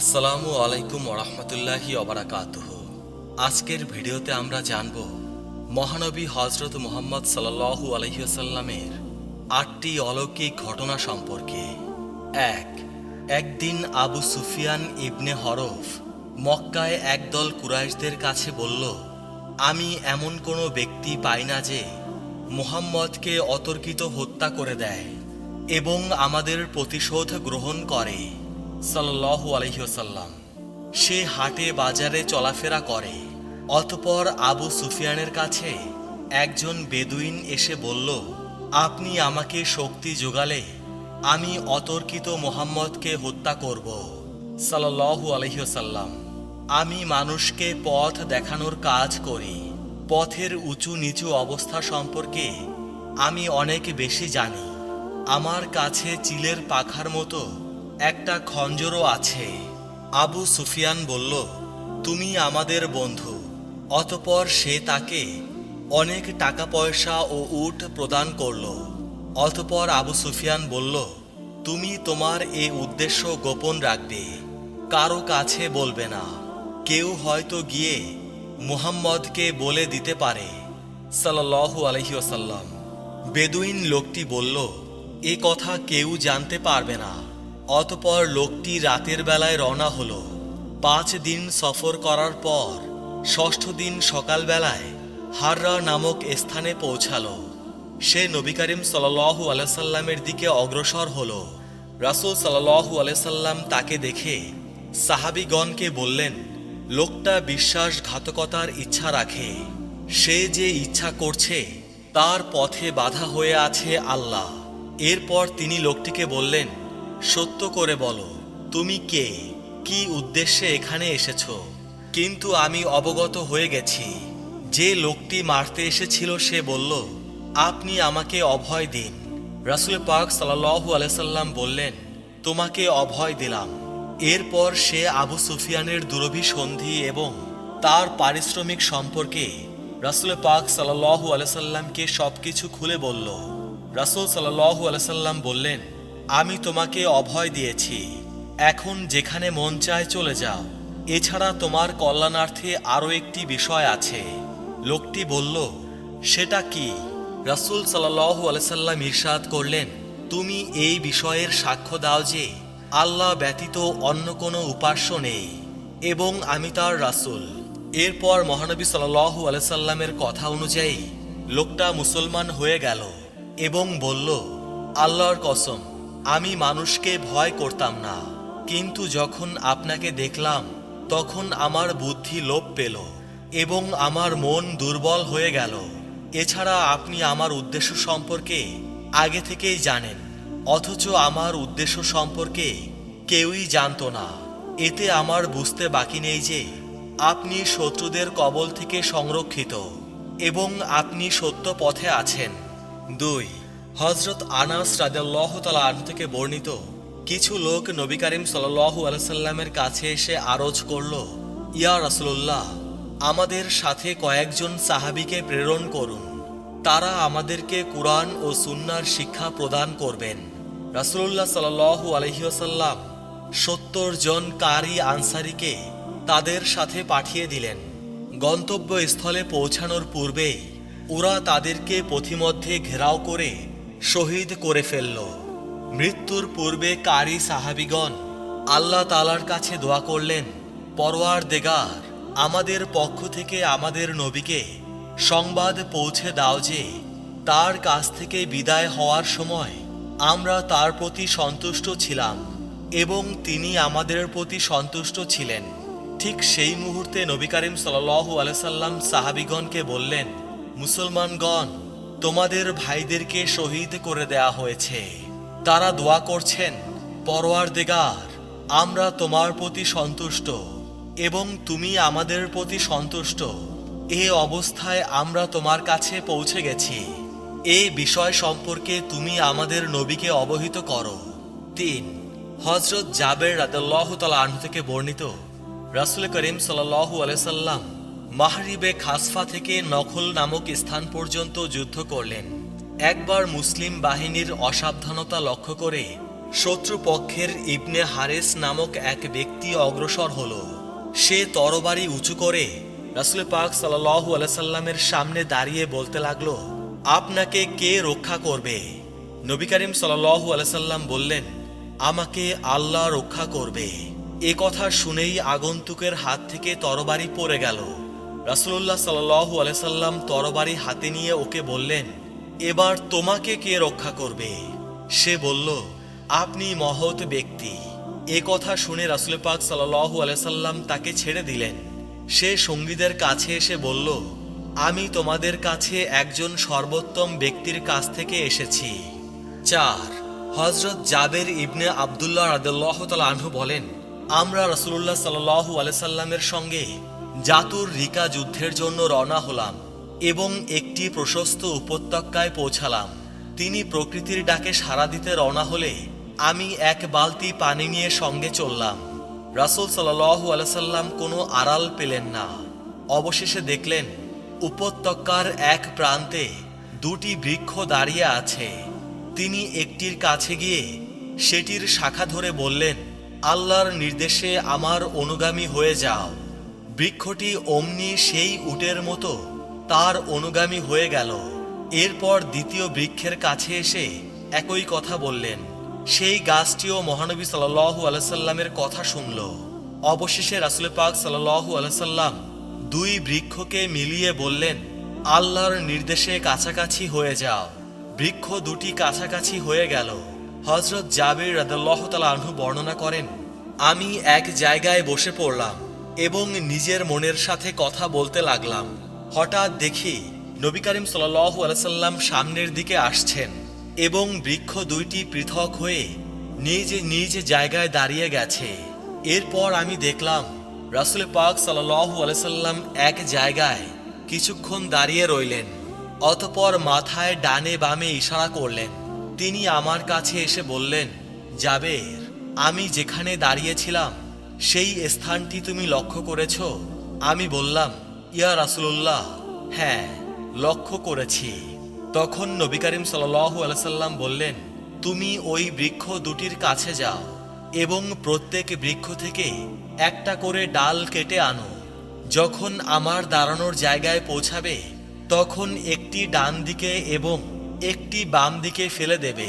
আসসালামু আলাইকুম ওরহমতুল্লাহি অবরাকাতুহ আজকের ভিডিওতে আমরা জানব, মহানবী হজরত মোহাম্মদ সাল্লাল্লাহু আলহিসাল্লামের আটটি অলৌকিক ঘটনা সম্পর্কে। এক, একদিন আবু সুফিয়ান ইবনে হরফ মক্কায় একদল কুরাইশদের কাছে বলল, আমি এমন কোনো ব্যক্তি পাই না যে মুহাম্মদকে অতর্কিত হত্যা করে দেয় এবং আমাদের প্রতিশোধ গ্রহণ করে। সাল্লাল্লাহু আলহিহসাল্লাম সে হাটে বাজারে চলাফেরা করে। অতপর আবু সুফিয়ানের কাছে একজন বেদুইন এসে বলল, আপনি আমাকে শক্তি যোগালে আমি অতর্কিত মোহাম্মদকে হত্যা করব। সাল্লাল্লাহু আলহিহসাল্লাম আমি মানুষকে পথ দেখানোর কাজ করি। পথের উঁচু নিচু অবস্থা সম্পর্কে আমি অনেক বেশি জানি। আমার কাছে চিলের পাখার মতো একটা খঞ্জরও আছে। আবু সুফিয়ান বলল, তুমি আমাদের বন্ধু। অতপর সে তাকে অনেক টাকা পয়সা ও উট প্রদান করল। অতপর আবু সুফিয়ান বলল, তুমি তোমার এ উদ্দেশ্য গোপন রাখবে। কারও কাছে বলবে না। কেউ হয়তো গিয়ে মুহাম্মদকে বলে দিতে পারে। সাল্লাল্লাহু আলহি ওসাল্লাম বেদুইন লোকটি বলল, এ কথা কেউ জানতে পারবে না। অতপর লোকটি রাতের বেলায় রওনা হলো। পাঁচ দিন সফর করার পর, ষষ্ঠ দিন সকালবেলায় হাররা নামক স্থানে পৌঁছালো। সে নবী করিম সাল্লাল্লাহু আলাইসাল্লামের দিকে অগ্রসর হল। রাসূল সাল্লাল্লাহু আলাইসাল্লাম তাকে দেখে সাহাবিগণকে বললেন, লোকটা বিশ্বাসঘাতকতার ইচ্ছা রাখে। সে যে ইচ্ছা করছে, তার পথে বাধা হয়ে আছে আল্লাহ। এরপর তিনি লোকটিকে বললেন সত্য করে বলো, তুমি কে? কি উদ্দেশ্যে এখানে এসেছ? কিন্তু আমি অবগত হয়ে গেছি। যে লোকটি মারতে এসেছিল, সে বলল, আপনি আমাকে অভয় দিন। রাসুল পাক সাল্লাল্লাহু আলাইসাল্লাম বললেন, তোমাকে অভয় দিলাম। এরপর সে আবু সুফিয়ানের দুরভিসন্ধি এবং তার পারিশ্রমিক সম্পর্কে রাসুল পাক সাল্লাল্লাহু আলাইসাল্লামকে সবকিছু খুলে বলল। রাসুল সাল্লাল্লাহু আলাইসাল্লাম বললেন আমি তোমাকে অভয় দিয়েছি। এখন যেখানে মন চায় চলে যাও। এছাড়া তোমার কল্যাণার্থে আরও একটি বিষয় আছে। লোকটি বলল, সেটা কি? রাসুল সাল্লাহ আলাইসাল্লাম ইরশাদ করলেন, তুমি এই বিষয়ের সাক্ষ্য দাও যে আল্লাহ ব্যতীত অন্য কোনো উপাস্য নেই এবং আমি তার রাসূল। এরপর মহানবী সাল্লাল্লাহু আলাইসাল্লামের কথা অনুযায়ী লোকটা মুসলমান হয়ে গেল এবং বলল, আল্লাহর কসম আমি মানুষকে ভয় করতাম না। কিন্তু যখন আপনাকে দেখলাম, তখন আমার বুদ্ধি লোপ পেল এবং আমার মন দুর্বল হয়ে গেল। এছাড়া আপনি আমার উদ্দেশ্য সম্পর্কে আগে থেকেই জানেন, অথচ আমার উদ্দেশ্য সম্পর্কে কেউই জানতো না। এতে আমার বুঝতে বাকি নেই যে, আপনি শত্রুদের কবল থেকে সংরক্ষিত এবং আপনি সত্য পথে আছেন। দুই হজরত আনাস রাজাল্লাহ তালা থেকে বর্ণিত, কিছু লোক নবী করিম সাল্লাল্লাহু আলাইসাল্লামের কাছে এসে আরজ করল, ইয়া রাসূলুল্লাহ, আমাদের সাথে কয়েকজন সাহাবীকে প্রেরণ করুন। তারা আমাদেরকে কুরআন ও সুন্নার শিক্ষা প্রদান করবেন। রাসূলুল্লাহ সাল্লাল্লাহু আলহিহাসাল্লাম সত্তর জন কারি আনসারিকে তাদের সাথে পাঠিয়ে দিলেন। গন্তব্যস্থলে পৌঁছানোর পূর্বেই ওরা তাদেরকে পথিমধ্যে ঘেরাও করে শহীদ করে ফেলল। মৃত্যুর পূর্বে কারি সাহাবিগণ আল্লাহ তালার কাছে দোয়া করলেন, পরোয়ার দেগার, আমাদের পক্ষ থেকে আমাদের নবীকে সংবাদ পৌঁছে দাও যে, তার কাছ থেকে বিদায় হওয়ার সময় আমরা তার প্রতি সন্তুষ্ট ছিলাম এবং তিনি আমাদের প্রতি সন্তুষ্ট ছিলেন। ঠিক সেই মুহূর্তে নবী করিম সাল্লাল্লাহু আলাইহি সাল্লাম সাহাবিগণকে বললেন, মুসলমানগণ তোমাদের ভাইদেরকে শহীদ করে দেয়া হয়েছে। তারা দোয়া করছেন পরোয়ার দেগার আমরা তোমার প্রতি সন্তুষ্ট এবং তুমি আমাদের প্রতি সন্তুষ্ট। এ অবস্থায় আমরা তোমার কাছে পৌঁছে গেছি। এ বিষয় সম্পর্কে তুমি আমাদের নবীকে অবহিত করো। তিন হজরত জাবের রাদাল্লাহ তালা আনহু থেকে বর্ণিত, রাসুল করিম সাল্লাহু আলাইসাল্লাম মাহরিবে খাসফা থেকে নখল নামক স্থান পর্যন্ত যুদ্ধ করলেন। একবার মুসলিম বাহিনীর অসাবধানতা লক্ষ্য করে শত্রুপক্ষের ইবনে হারেস নামক এক ব্যক্তি অগ্রসর হল। সে তরবারি উঁচু করে রাসুল পাক সাল্লাহু আলাইসাল্লামের সামনে দাঁড়িয়ে বলতে লাগল, আপনাকে কে রক্ষা করবে? নবী করিম সাল্লাহু আলাইসাল্লাম বললেন, আমাকে আল্লাহ রক্ষা করবে। এ কথা শুনেই আগন্তুকের হাত থেকে তরবারি পড়ে গেল। রাসুল্লাহ সাল্লাহু আলাইসাল্লাম তরবারি হাতে নিয়ে ওকে বললেন, এবার তোমাকে কে রক্ষা করবে? সে বলল, আপনি মহৎ ব্যক্তি। এ কথা শুনে রাসুল পাক সাল্লাহু আলাইসাল্লাম তাকে ছেড়ে দিলেন। সে সঙ্গীদের কাছে এসে বলল, আমি তোমাদের কাছে একজন সর্বোত্তম ব্যক্তির কাছ থেকে এসেছি। চার হজরত জাবের ইবনে আবদুল্লাহ রাদুল্লাহ আনহু বলেন, আমরা রসুল্লাহ সাল্লাহু আলাইসাল্লামের সঙ্গে জাতুর রিকা যুদ্ধের জন্য রওনা হলাম এবং একটি প্রশস্ত উপত্যকায় পৌঁছালাম। তিনি প্রকৃতির ডাকে সাড়া দিতে রওনা হলে আমি এক বালতি পানি নিয়ে সঙ্গে চললাম। রাসুল সাল্লাহু আলাইসাল্লাম কোনো আড়াল পেলেন না। অবশেষে দেখলেন, উপত্যকার এক প্রান্তে দুটি বৃক্ষ দাঁড়িয়ে আছে। তিনি একটির কাছে গিয়ে সেটির শাখা ধরে বললেন, আল্লাহর নির্দেশে আমার অনুগামী হয়ে যাও। বৃক্ষটি অমনি সেই উটের মতো তার অনুগামী হয়ে গেল। এরপর দ্বিতীয় বৃক্ষের কাছে এসে একই কথা বললেন। সেই গাছটিও মহানবী সাল্লাহু আলাইসাল্লামের কথা শুনল। অবশেষে রাসুল পাক সাল্লাহু আলাইসাল্লাম দুই বৃক্ষকে মিলিয়ে বললেন, আল্লাহর নির্দেশে কাছাকাছি হয়ে যাও। বৃক্ষ দুটি কাছাকাছি হয়ে গেল। হজরত জাবির রাদাল্লাহ তালা বর্ণনা করেন, আমি এক জায়গায় বসে পড়লাম। এবং নিজের মনের সাথে কথা বলতে লাগলাম। হঠাৎ দেখি নবী করিম সাল্লাহ আলাইসাল্লাম সামনের দিকে আসছেন এবং বৃক্ষ দুইটি পৃথক হয়ে নিজ নিজ জায়গায় দাঁড়িয়ে গেছে। এরপর আমি দেখলাম রাসুল পাক সাল্লাহু আলাইসাল্লাম এক জায়গায় কিছুক্ষণ দাঁড়িয়ে রইলেন, অতপর মাথায় ডানে বামে ইশারা করলেন। তিনি আমার কাছে এসে বললেন, জাবের, আমি যেখানে দাঁড়িয়েছিলাম সেই স্থানটি তুমি লক্ষ্য করেছ? আমি বললাম, ইয়া রাসুল্লাহ হ্যাঁ লক্ষ্য করেছি। তখন নবী করিম আলাইসাল্লাম বললেন, তুমি ওই বৃক্ষ দুটির কাছে যাও এবং প্রত্যেক বৃক্ষ থেকে একটা করে ডাল কেটে আনো। যখন আমার দাঁড়ানোর জায়গায় পৌঁছাবে, তখন একটি ডান দিকে এবং একটি বাম দিকে ফেলে দেবে।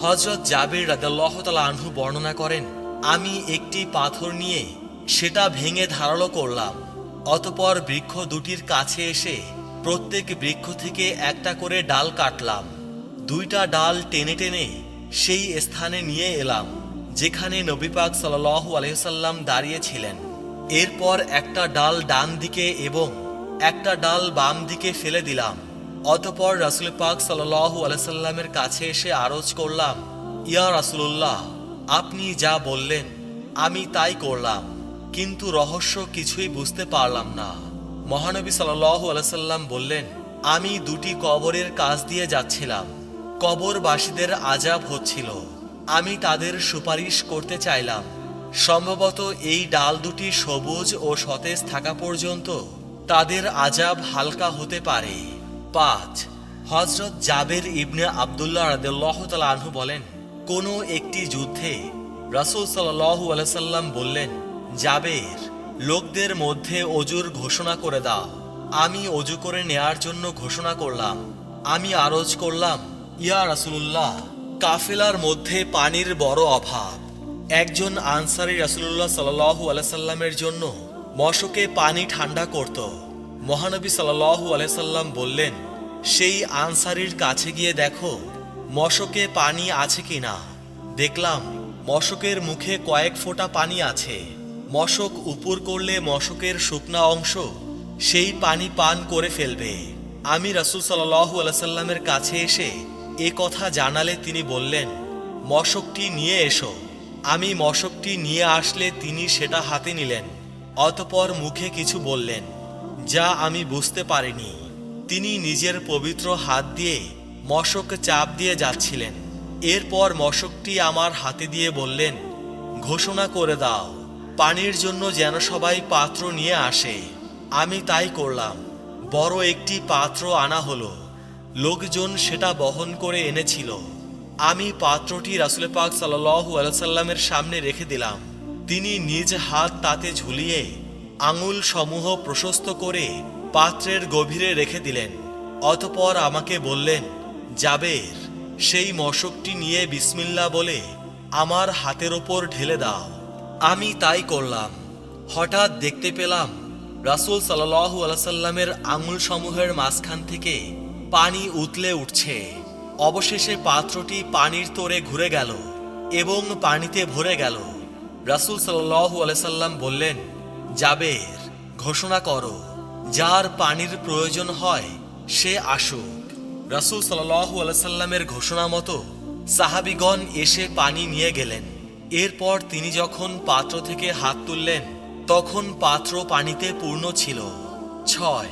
হজরত জাবির রাদাল্লাহ তালা আনহু বর্ণনা করেন আমি একটি পাথর নিয়ে সেটা ভেঙে ধারালো করলাম। অতপর বৃক্ষ দুটির কাছে এসে প্রত্যেক বৃক্ষ থেকে একটা করে ডাল কাটলাম। দুইটা ডাল টেনে টেনে সেই স্থানে নিয়ে এলাম, যেখানে নবী পাক সাল্লাহ আলহিসাল্লাম দাঁড়িয়েছিলেন। এরপর একটা ডাল ডান দিকে এবং একটা ডাল বাম দিকে ফেলে দিলাম। অতপর রাসুল পাক সাল্লাহ আলাইসাল্লামের কাছে এসে আরজ করলাম, ইয়া রাসুল্লাহ আপনি যা বললেন, আমি তাই করলাম, কিন্তু রহস্য কিছুই বুঝতে পারলাম না। মহানবী সাল্লাহ আলাইসাল্লাম বললেন, আমি দুটি কবরের কাজ দিয়ে যাচ্ছিলাম। কবরবাসীদের আজাব হচ্ছিল। আমি তাদের সুপারিশ করতে চাইলাম। সম্ভবত এই ডাল দুটি সবুজ ও সতেজ থাকা পর্যন্ত তাদের আজাব হালকা হতে পারে। পাঁচ হজরত জাবের ইবনে আবদুল্লাহ রাদেল্লাহ আনহু বলেন কোনো একটি যুদ্ধে রাসুল সাল্লাহু আলাইসাল্লাম বললেন, জাবের, লোকদের মধ্যে অজুর ঘোষণা করে দাও। আমি অজু করে নেয়ার জন্য ঘোষণা করলাম। আমি আরজ করলাম, ইয়া রাসুল্লাহ কাফেলার মধ্যে পানির বড় অভাব। একজন আনসারি রাসুল্লাহ সাল্লাহু আলাইসাল্লামের জন্য মশকে পানি ঠান্ডা করত। মহানবী সাল্লাহু আলাইসাল্লাম বললেন, সেই আনসারির কাছে গিয়ে দেখো মশকে পানি আছে কিনা দেখলাম, মশকের মুখে কয়েক ফোঁটা পানি আছে। মশক উপর করলে মশকের শুকনা অংশ সেই পানি পান করে ফেলবে। আমি রাসুল সাল্লাহু কাছে এসে এ কথা জানালে তিনি বললেন, মশকটি নিয়ে এসো। আমি মশকটি নিয়ে আসলে তিনি সেটা হাতে নিলেন, অতপর মুখে কিছু বললেন, যা আমি বুঝতে পারিনি। তিনি নিজের পবিত্র হাত দিয়ে মশক চাপ দিয়ে যাচ্ছিলেন। এরপর মশকটি আমার হাতে দিয়ে বললেন, ঘোষণা করে দাও, পানির জন্য যেন সবাই পাত্র নিয়ে আসে। আমি তাই করলাম। বড় একটি পাত্র আনা হলো। লোকজন সেটা বহন করে এনেছিল। আমি পাত্রটি রাসুল পাক সাল্লু আলাইসাল্লামের সামনে রেখে দিলাম। তিনি নিজ হাত তাতে ঝুলিয়ে আঙুল সমূহ প্রশস্ত করে পাত্রের গভীরে রেখে দিলেন। অতপর আমাকে বললেন জাবের, সেই মশকটি নিয়ে বিসমিল্লা বলে, আমার হাতের ওপর ঢেলে দাও। আমি তাই করলাম। হঠাৎ দেখতে পেলাম, রাসুল সাল্লাহু আলাইসাল্লামের আঙুল সমূহের মাঝখান থেকে পানি উতলে উঠছে। অবশেষে পাত্রটি পানির তোরে ঘুরে গেল এবং পানিতে ভরে গেল। রাসুল সাল্লাহু আলাইসাল্লাম বললেন, জাবের, ঘোষণা করো, যার পানির প্রয়োজন হয় সে আসুক। রাসুল সাল্লাহু আলাইসাল্লামের ঘোষণা মতো সাহাবিগণ এসে পানি নিয়ে গেলেন। এরপর তিনি যখন পাত্র থেকে হাত তুললেন, তখন পাত্র পানিতে পূর্ণ ছিল। ছয়।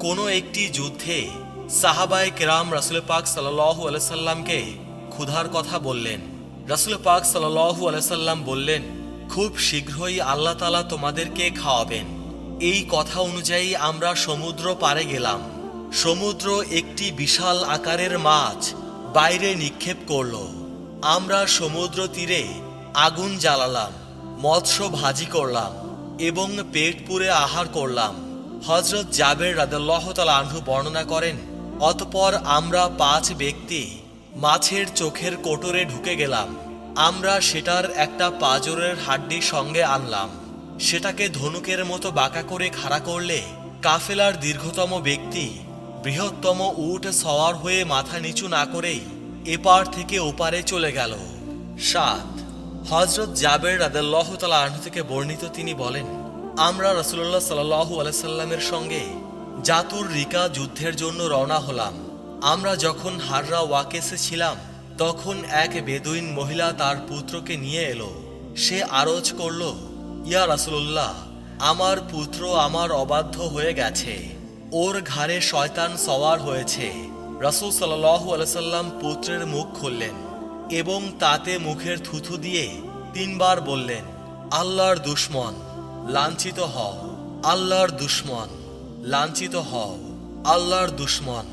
কোনো একটি যুদ্ধে সাহাবায় কেরাম রাসুল পাক সাল্লাহু আলাইসাল্লামকে ক্ষুধার কথা বললেন। রাসুল পাক সাল্লাহু আলাইসাল্লাম বললেন, খুব শীঘ্রই আল্লাহ তালা তোমাদেরকে খাওয়াবেন। এই কথা অনুযায়ী আমরা সমুদ্র পারে গেলাম। সমুদ্র একটি বিশাল আকারের মাছ বাইরে নিক্ষেপ করল। আমরা সমুদ্র তীরে আগুন জ্বালালাম, মৎস্য ভাজি করলাম এবং পেট পুরে আহার করলাম। হজরত জাবের রাদাল্লাহ তাল বর্ণনা করেন, অতপর আমরা পাঁচ ব্যক্তি মাছের চোখের কোটরে ঢুকে গেলাম। আমরা সেটার একটা পাজরের হাড্ডি সঙ্গে আনলাম। সেটাকে ধনুকের মতো বাঁকা করে খাড়া করলে কাফেলার দীর্ঘতম ব্যক্তি বৃহত্তম উট সওয়ার হয়ে মাথা নিচু না করেই এপার থেকে ওপারে চলে গেল। সাত। হজরত জাবের রাদাল্লাহ তালা আনহু থেকে বর্ণিত তিনি বলেন, আমরা রসুল্লাহ সাল্লাহু আলাইসাল্লামের সঙ্গে জাতুর রিকা যুদ্ধের জন্য রওনা হলাম। আমরা যখন হাররা ওয়াকেসে ছিলাম, তখন এক বেদুইন মহিলা তার পুত্রকে নিয়ে এলো। সে আরজ করল, ইয়া রাসুল্লাহ আমার পুত্র আমার অবাধ্য হয়ে গেছে। ওর ঘাড়ে শয়তান সওয়ার হয়েছে। রাসুল সাল্লাহু আলাইসাল্লাম পুত্রের মুখ খুললেন এবং তাতে মুখের থুথু দিয়ে তিনবার বললেন, আল্লাহর দুশ্মন, লাঞ্ছিত হও, আল্লাহর দুশ্মন, লাঞ্ছিত হও, আল্লাহর দুশ্মন,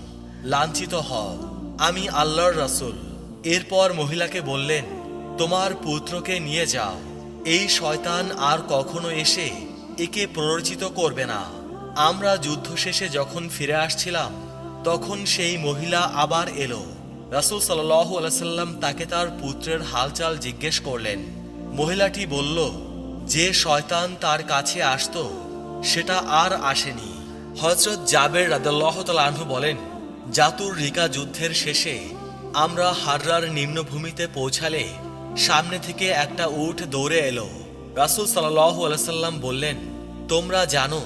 লাঞ্ছিত হও, আমি আল্লাহর রাসূল। এরপর মহিলাকে বললেন, তোমার পুত্রকে নিয়ে যাও, এই শয়তান আর কখনো এসে একে প্ররোচিত করবে না। আমরা যুদ্ধ শেষে যখন ফিরে আসছিলাম, তখন সেই মহিলা আবার এলো। রাসূল সাল্লাল্লাহু আলাইহি সাল্লাম তাকে তার পুত্রের হালচাল জিজ্ঞেস করলেন। মহিলাটি বলল, যে শয়তান তার কাছে আসতো, সেটা আর আসেনি। হজরত জাবের রাদাল্লাহ আনহু বলেন, জাতুর রিকা যুদ্ধের শেষে আমরা হাররার নিম্নভূমিতে পৌঁছালে সামনে থেকে একটা উঠ দৌড়ে এলো। রাসুল সাল্লাহ আলাইসাল্লাম বললেন, তোমরা জানো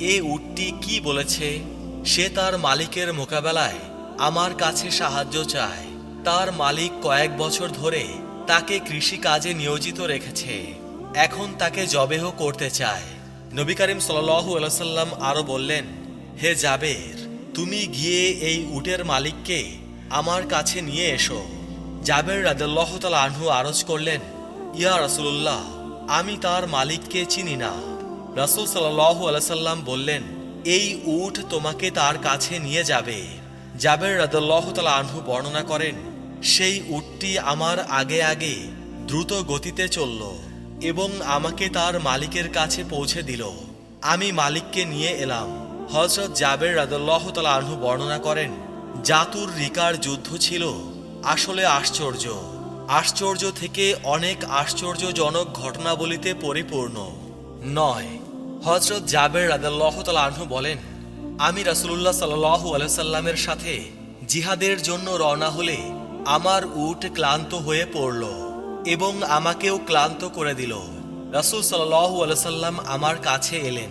এ উটটি কি বলেছে? সে তার মালিকের মোকাবেলায় আমার কাছে সাহায্য চায়। তার মালিক কয়েক বছর ধরে তাকে কৃষি কাজে নিয়োজিত রেখেছে। এখন তাকে জবেহ করতে চায়। নবী করিম সাল্লাহু আলাইসাল্লাম আরও বললেন, হে জাবের, তুমি গিয়ে এই উটের মালিককে আমার কাছে নিয়ে এসো। জাবের রাদাল্লাহ তাল আনহু আরজ করলেন, ইয়া রাসুল্লাহ আমি তার মালিককে চিনি না। রাসুল সাল্লাহু আলাইসাল্লাম বললেন, এই উট তোমাকে তার কাছে নিয়ে যাবে। জাবের রাদাল্লাহ তাল আনহু বর্ণনা করেন, সেই উটটি আমার আগে আগে দ্রুত গতিতে চলল এবং আমাকে তার মালিকের কাছে পৌঁছে দিল। আমি মালিককে নিয়ে এলাম। হজরত জাবের রাদাল্লাহ তাল আনহু বর্ণনা করেন, জাতুর রিকার যুদ্ধ ছিল। আসলে আশ্চর্য। আশ্চর্য থেকে অনেক আশ্চর্যজনক ঘটনাবলিতে পরিপূর্ণ। নয় হজরত জাবের রাদাল্লাহ তাল আনহু বলেন, আমি রাসুলুল্লাহ সাল্লাহু আলাইসাল্লামের সাথে জিহাদের জন্য রওনা হলে আমার উট ক্লান্ত হয়ে পড়ল এবং আমাকেও ক্লান্ত করে দিল। রাসুল সাল্লাহু আলাইসাল্লাম আমার কাছে এলেন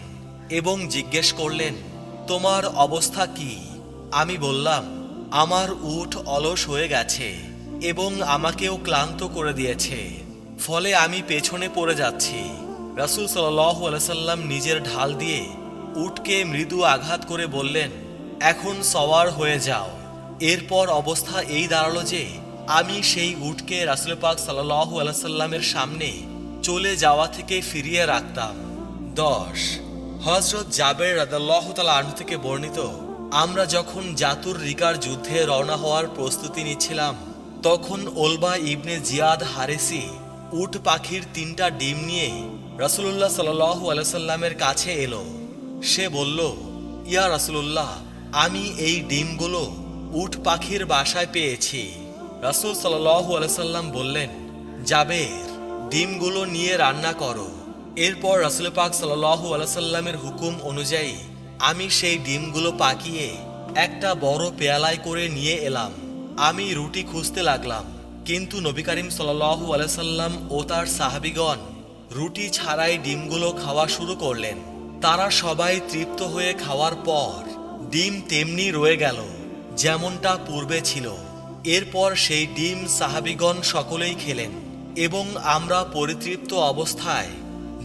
এবং জিজ্ঞেস করলেন, তোমার অবস্থা কি? আমি বললাম, আমার উট অলস হয়ে গেছে এবং আমাকেও ক্লান্ত করে দিয়েছে। ফলে আমি পেছনে পড়ে যাচ্ছি। রাসুল সাল্লাহ আলাইসাল্লাম নিজের ঢাল দিয়ে উটকে মৃদু আঘাত করে বললেন, এখন সওয়ার হয়ে যাও। এরপর অবস্থা এই দাঁড়াল যে, আমি সেই উটকে রাসুল পাক সাল্লাহ আলাইসাল্লামের সামনে চলে যাওয়া থেকে ফিরিয়ে রাখতাম। দশ হজরত জাবের রাদাল্লাহ তালা আনহু থেকে বর্ণিত, আমরা যখন জাতুর রিকার যুদ্ধে রওনা হওয়ার প্রস্তুতি নিচ্ছিলাম, তখন ওলবা ইবনে জিয়াদ হারেসি উট পাখির তিনটা ডিম নিয়ে রাসুলুল্লাহ সাল্লাহু আলাইসাল্লামের কাছে এলো। সে বলল, ইয়া রাসুলুল্লাহ, আমি এই ডিমগুলো উট পাখির বাসায় পেয়েছি। রাসুল সাল্লাহু আলাইসাল্লাম বললেন, জাবের, ডিমগুলো নিয়ে রান্না করো। এরপর রাসুল পাক সাল্লাহু আলাইসাল্লামের হুকুম অনুযায়ী আমি সেই ডিমগুলো পাকিয়ে একটা বড় পেয়ালায় করে নিয়ে এলাম। আমি রুটি খুঁজতে লাগলাম, কিন্তু নবী করিম সাল্লাহু আলাইসাল্লাম ও তার সাহাবিগণ রুটি ছাড়াই ডিমগুলো খাওয়া শুরু করলেন। তারা সবাই তৃপ্ত হয়ে খাওয়ার পর ডিম তেমনি রয়ে গেল, যেমনটা পূর্বে ছিল। এরপর সেই ডিম সাহাবিগণ সকলেই খেলেন এবং আমরা পরিতৃপ্ত অবস্থায়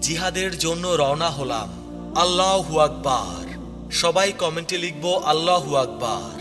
জিহাদের জন্য রওনা হলাম। আল্লাহু আকবার। সবাই কমেন্টে লিখব, আল্লাহু আকবার।